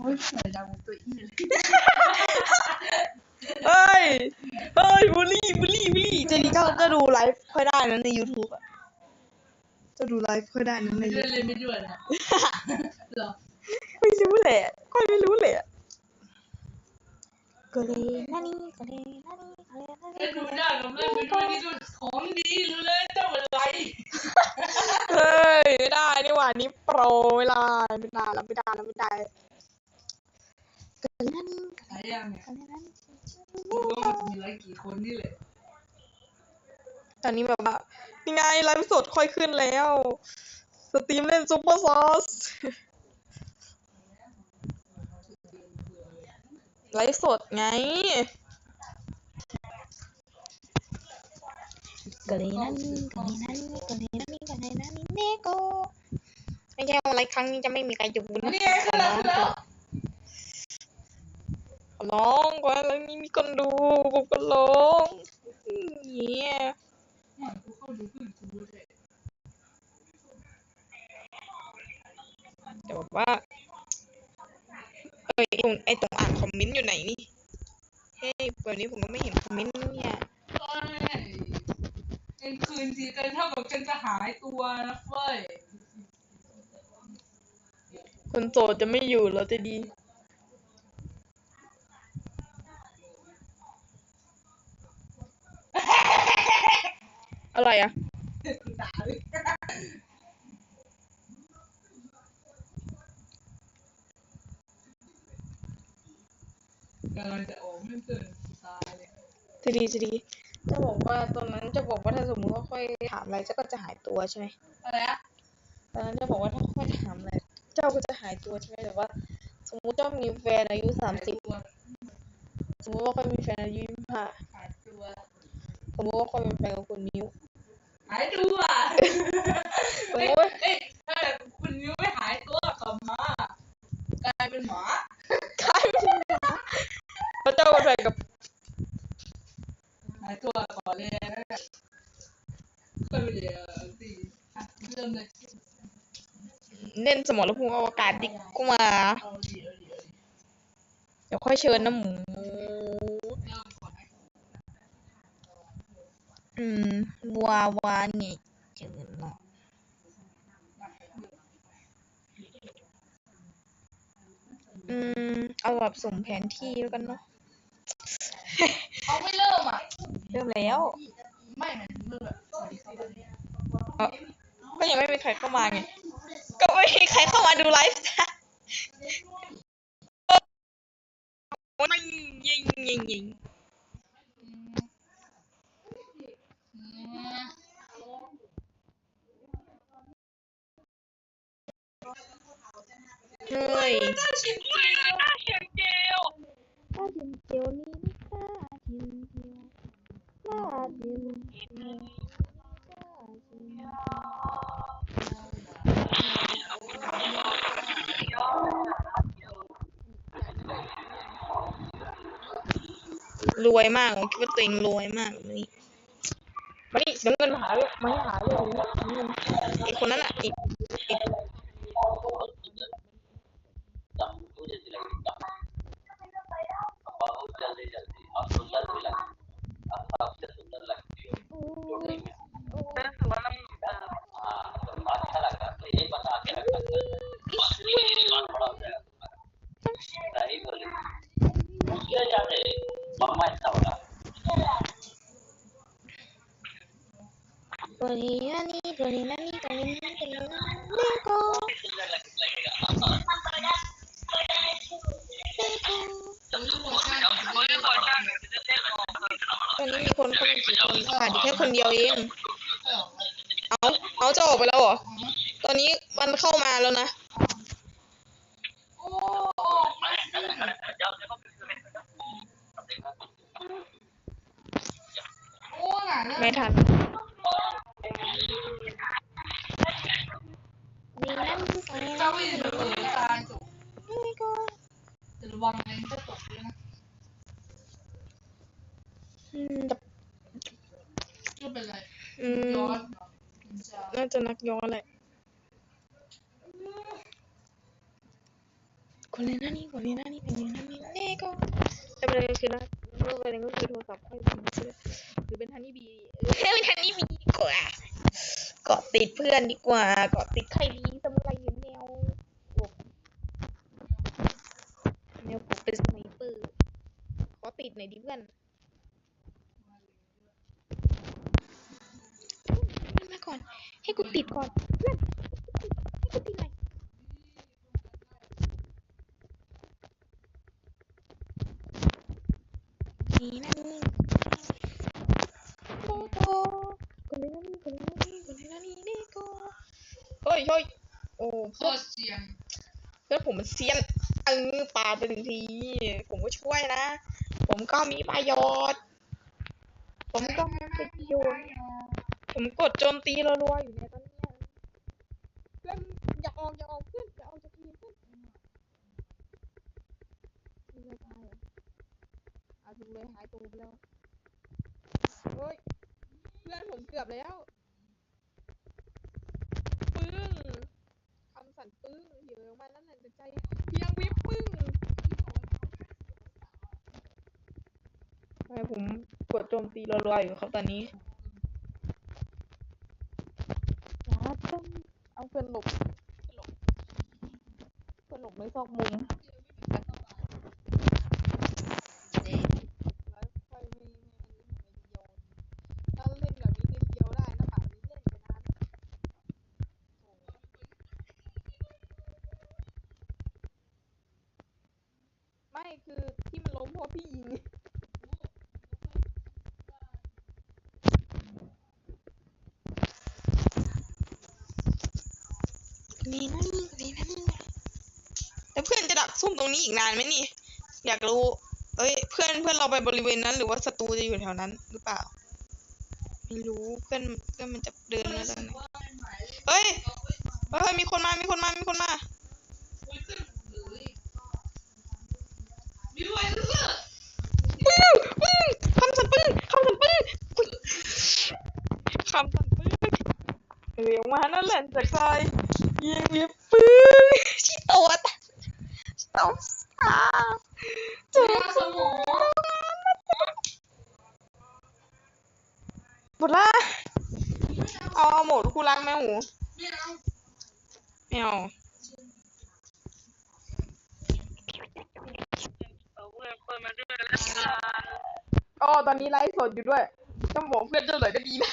โอ้ยเหมือนดาวตัวอี้เลยเฮ้ย เฮ้ยบุลลี่บุลลี่บุลลี่เจดีเจ้าจะดูไลฟ์ค่อยได้นะใน YouTube อะจะดูไลฟ์ค่อยได้นะใน ไม่ด้วย YouTube เลยไม่ด้วยนะเหรอไม่รู้แหละค่อยไม่รู้แหละก็เลยนั่นนี่ก็เลยนั่นนี่ก็เลยนั่นไม่นี่ดูได้ผมเล่นไปด้วยนี่ดูของดีรู้เลยเจ้าอะไรเฮ้ยไม่ได้นี่หว่านี่โปรเวลาไม่ได้แล้วไม่ได้แล้วไม่ได้ก็ เลยนั่นนี่หายยังเนี่ยก็เลยนั่นนี่ดูว่ามันจะมีไลค์กี่คนนี่แหละตอนนี้แบบว่านี่ไงไลฟ์สดค่อยขึ้นแล้ว สตรีมเล่นซุปเปอร์ซอสไลฟ์สดไงก็เลยนั่นก็เลยนั่นก็เลยนั่นก็เลยนั่นเนโกไม่ใช่ว่าไลฟ์ครั้งนี้จะไม่มีใครดูนะนี่ไงขึ้นแล้วขึ้นแล้วขอ ร้องขอให้ไลฟ์นี้มีคนดูผมก็ร้องเนี่ยเนี่ยกูเข้าดูขึ้นกูดูเลยแต่ว่าเอ้ยไอตรงไอตรงอ่านคอมเมนต์อยู่ไหนนี่เฮ้ยแบบนี้ผมก็ไม่เห็นคอมเมนต์เนี่ยเอ้ยเอ็งคืนทีกันเท่ากับฉันจะหายตัวนะเฟ้ยคนโสดจะไม่อยู่แล้วจะดี อะไรอะ กูด่าเลย กำลังจะออกไม่เกินกูตายเลยจะดีจะดีจะบอกว่าตอนนั้นจะบอกว่าถ้าสมมติว่าค่อยถามอะไรเจ้าก็จะหายตัวใช่ไหมอะไรอะตอนนั้นจะบอกว่าถ้าค่อยถามอะไรเจ้าก็จะหายตัวใช่ไหมแต่ว่า สมมติเจ้ามีแฟนอายุสามสิบตัวสมมติว่าค่อยมีแฟนอายุยี่สิบห้าหายตัวสมมติว่าค่อยเป็นแฟนกับคุณมิ้วหายตัวโอ้เอ้ยยเอ้ยถ้าคุณนิ้วไม่หายตัวกลับมากลายเป็นหมา ใครไม่ใช่พระเจ้าเป็นแฟนกับ หายตัวก่อนเลยนะก็ไม่ เลยสิอะเริ่มเลยเล่นสมรภูมิอวกาศดีกว่าเอาดีเอาดีเอาดีเดี๋ยวค่อยเชิญนะหมูเริ่มก่อนนะอืมวาวาเนี่ยเชิญเนาะอืม เอาแบบส่งแผนที่แล้วกันเนาะเอาไม่เริ่มอะ เริ่มแล้ว ไม่หมายถึงเริ่ม แบบสวัสดีครับเอ้าก็ยังไม่มีใครเข้ามาไง ก็ไม่มีใครเข้ามาดูไลฟ์นะโอ้ยยิงยิงยิงอืมเฮ้ยน่าชิมเกี๊ยวน่าชิมเกี๊ยวถ้าจินเจียวนี่ถ้าจินเจียวถ้าจินเจีย รวยมากผมคิดว่าตัวเองรวยมากแบบนี้มาดิเสียเงินมาหาเลยมาให้หาเลยไอ้คนนั้นอ่ะอีกอีก बहुत जल्दी जल्दी और सुंदर भी लगती है और सबसे सुंदर लगती है जोड़ने में हाँ Very good. Mukhiya jate, mama tawa. Gorilani, gorilani, gorilani, gorilani, lego. ตอนนี้มีคนเข้สี่คนขาดแค่คนเดียวเอง เอา เอาจะออกไปแล้วเหรอ ตอนนี้มันเข้ามาแล้วนะ วังเองจะตกด้วยนะอืมแต่ไม่เป็นไรอืมย้อนเหรอจะน่าจะนักย้อนแหละกดเลยนะนี่กดเลยนะนี่กดเลยนะนี่เน่ก็แต่ประเด็นคือนะประเด็นก็คือโทรศัพท์ค่อยเป็นเชื่อหรือเป็นฮันนี่บีเออเป็นฮันนี่บีดีกว่าเกาะติดเพื่อนดีกว่าเกาะติดใครดีสมุไรอยู่แนวกบแนวกบเป็นสไนเปอร์ขอติดหน่ อยดิเพื่อนมาก่อน ให้กูติดก่อนเพื่อนให้กูติดหน่อยนี่นะนี่โกโก้กดเลยนะนี่กดเลยนะนี่กดเลยนะนี่นี่โกเฮ้ยเฮ้ยโอ้โคเพื่อนตรเสียงเพื่อนผมมันเซียนเออปาไปหนึ่งที ผมก็ช่วยนะ ผมก็มีประโยชน์ ผมก็มีประโยชน์ ผมกดโจมตีรัวๆอยู่ในตอนนี้เพื่อนอย่าออกอย่าออกเพื่อนอย่าออกจากทีมเพื่อนไม่ได้ตายเหรออาถูกเลยหายตัวไปแล้วเฮ้ยเพื่อนผมเกือบแล้วปึ้งคำสั่นปึ้งเดี๋ยวออกมานั่นแหละใจเพียงวิบปึ้ง ทำไมผมกดโจมตีรัวๆอยู่ครับตอนนี้ต้องเอาเพื่อนหลบเพื่อนหลบในซอกมุมไม่คือที่มันล้มเพราะพี่ยิง นี่นะนี่นี่นะนี่แล้วเพื่อนจะดักซุ่มต รงนี้อีกนานไหมนี่ อยากรู้ เอ้ย เพื่อนเพื่อนเราไปบริเวณนั้น หรือว่าศัตรูจะอยู่แถวนั้น หรือเปล่า ไม่รู้เพื่อนเพื่อนมันจะเดินมาจากไหนเฮ้ยเฮ้ยมีคนมา มีคนมา มีคนมามีด้วยเพื่อปึ้งปึ้งคำสั่นปึ้งคำสั่นปึ้งปึ้งคำสั่นปึ้งเอ๋ยออกมานั่นแหละจากซอยยิงยิบปึ้ง ชิโตะอ่าจอสมองหมดละอาเอาหมดคู่รักแม่หมูไม่เอาไม่เอาเอาเพื่อนคนมาด้วยแล้วกันอ๋อตอนนี้ไลฟ์สดอยู่ด้วยต้องบอกเพื่อนเจ้าหน่อยก็ดีนะ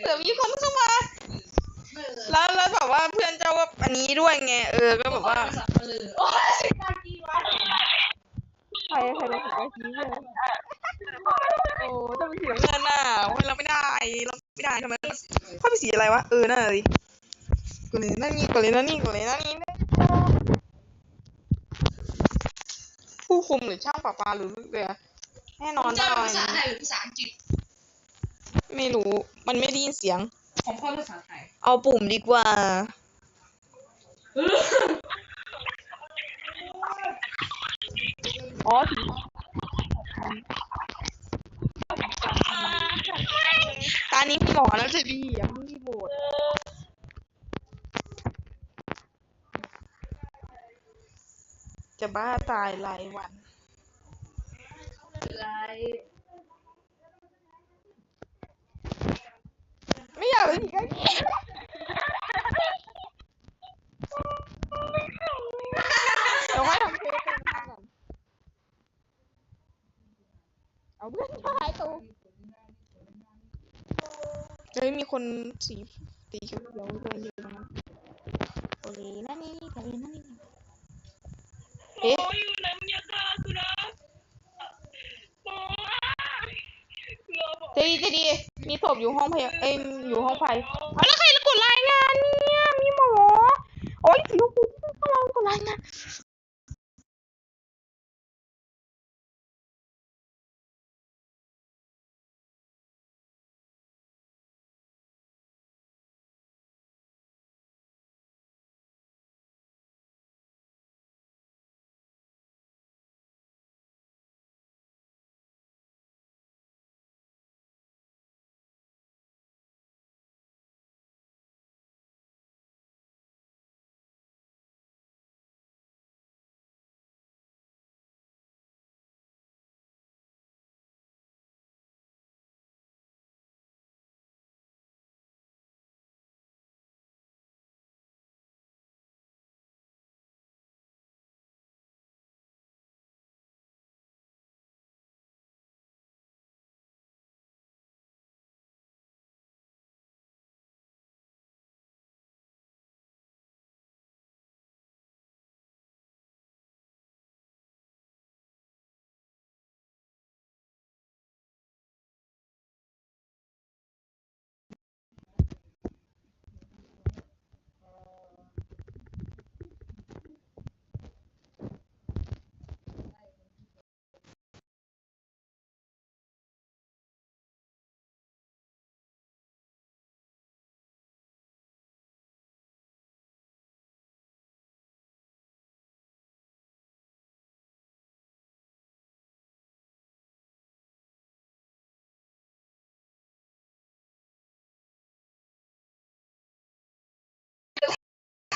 เผื่อมีคนเข้ามา แล้วแล้วแบบว่าเพื่อนเจ้าก็อันนี้ด้วยไงเออก็แบบว่าสับปะเลยโอ้ยตากีวะใครใครเป็นสีไอ้สีเงินโอ้ต้องเป็นสีน้ำเงินน่ะโอ้ยเราไม่ได้เราไม่ได้ทำไมเขาเป็นสีอะไรวะเออนั่นน่ะดิกูเลยนั่นนี่กูเลยนั่นนี่กูเลยนั่นนี่ผู้คุมหรือช่างประปาหรือเรือแน่นอนจะว่าภาษาไทยหรือภาษาอังกฤษไม่รู้ มันไม่ได้ยินเสียง ของพ่อภาษาไทย เอาปุ่มดีกว่า อ๋อสีตานี้หมอแล้วจะดีอะมีโหมดจะบ้าตายรายวันอะไไม่อยากเลยอีกไอ้เดี๋ยวให้ทำเค้กกันก่อนเอาเพื่อนหายตัวเฮ้ยมีคนสีสีเขียวๆเดินอยู่นั้นโอเคนะนี่โอเคนั่นนี่เอ๊ะ โอ้ยอยู่ไหนมึงอย่าฆ่ากูนะโอ้ยรอบอก เจดีเจดี มีศพอยู่ห้อ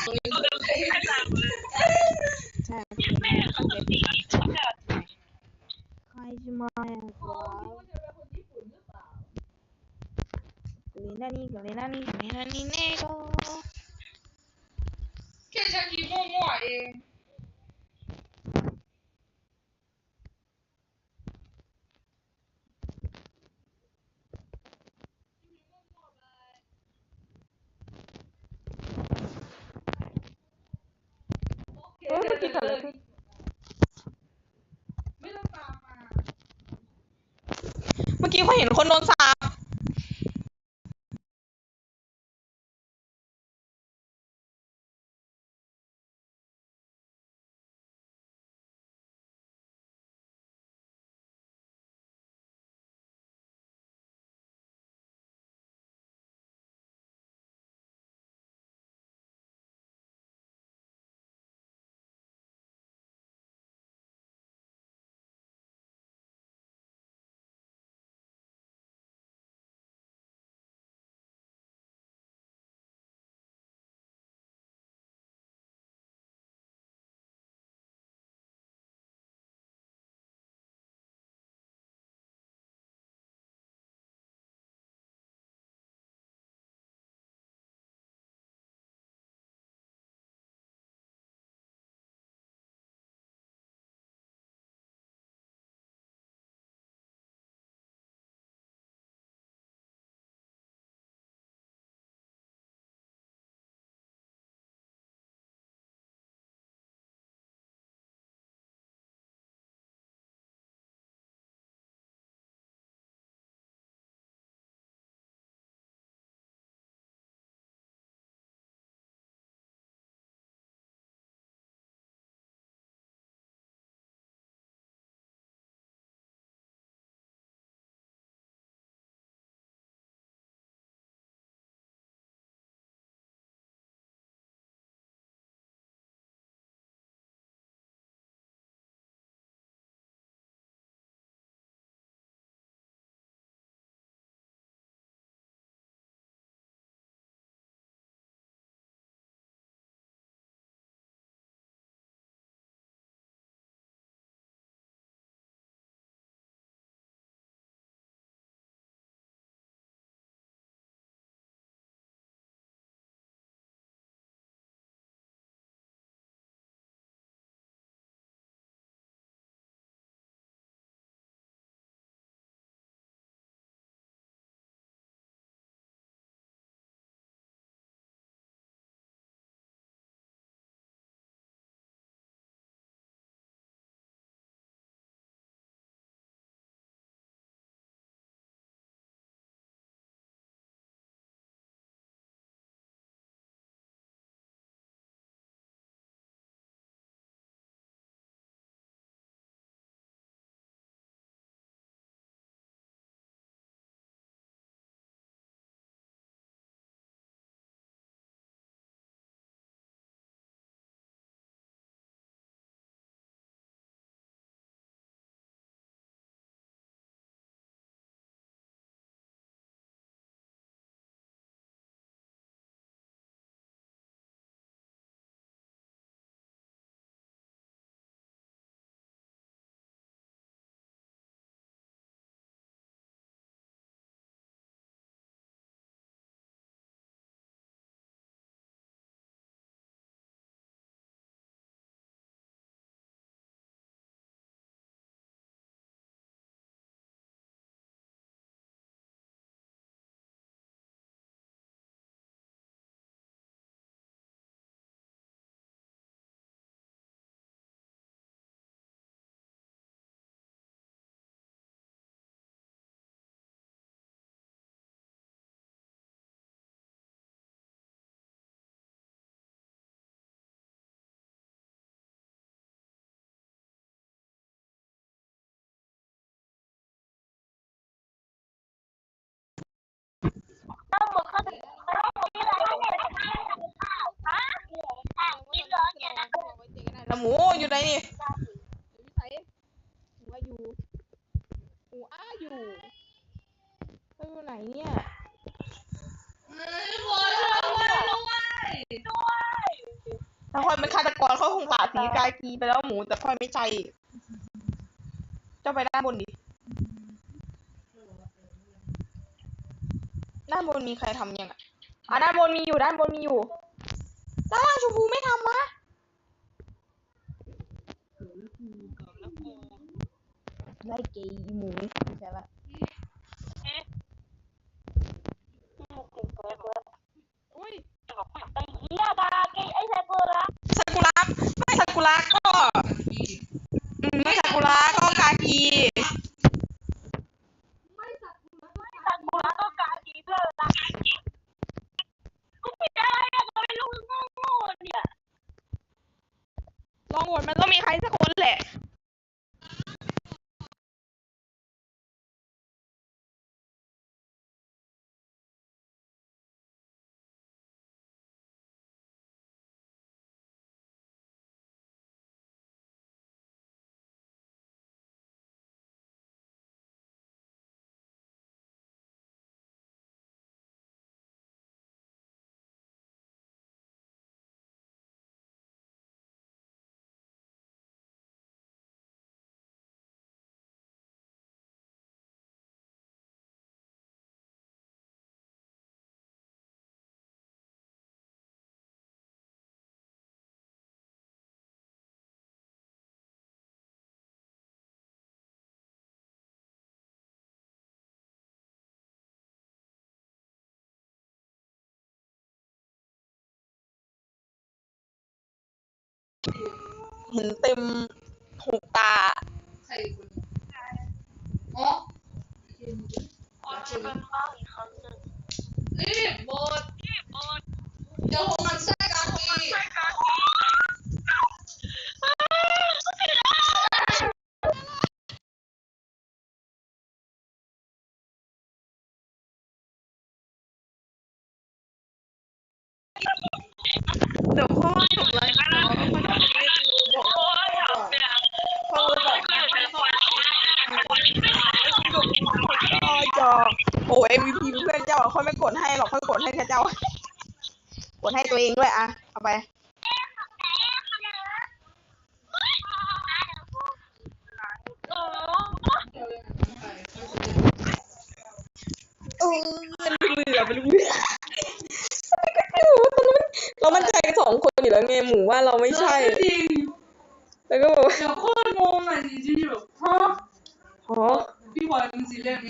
ตรงนี้ใช่ใครจะมาว้าวกเลน่านี่กเลน่านี่กเลน่านี่เน่โกแค่ฉันคิดมั่วๆเอง เฮ้ยเมื่อกี้เกิดอะไรขึ้น ไม่ต้องตามมา เห็นคนโดนสาปแล้วหมูอยู่ไหนนี่หมูว่าอยู่หมูอ้าอยู่ไปอยู่ไหนเนี่ยเฮ้ยพอแล้วด้วยด้วยสาดสีกากีไปแล้วหมู แต่ค่อยไม่ใจเจ้าไปด้านบนดิ ด้านบนมีใครทำยังอะอะด้านบนมีอยู่ด้านบนมีอยู่ด้านล่างชมพูไม่ทำวะ ไล่เกย์อีหมูใช่ปะอุ้ยไอ้เหี้ยดา ห็นเต็มหูตา ใครคนอ๋อคนจะเป็นบ้าอีกครั้งหนึ่งรีบบดเดี๋ยวผมมันใช่กันทีเดี๋ยวพ่อจบไลฟ์แล้วพ่อจะ ค่อยไม่กดให้หรอกค่อยกดให้แค่เจ้า กดให้ตัวเองด้วยอะ เอาไปโอ้เออมันเหลือมันเหลือไม่รู้ตอนนั้นเรามั่นใจกันสองคนอยู่แล้วไงหมูว่าเราไม่ใช่ จริงแล้วก็บอกว่าเดี๋ยวโคตรงงอะจริงๆแบบฮะอ๋อพี่บอยจริงๆเรื่องนี้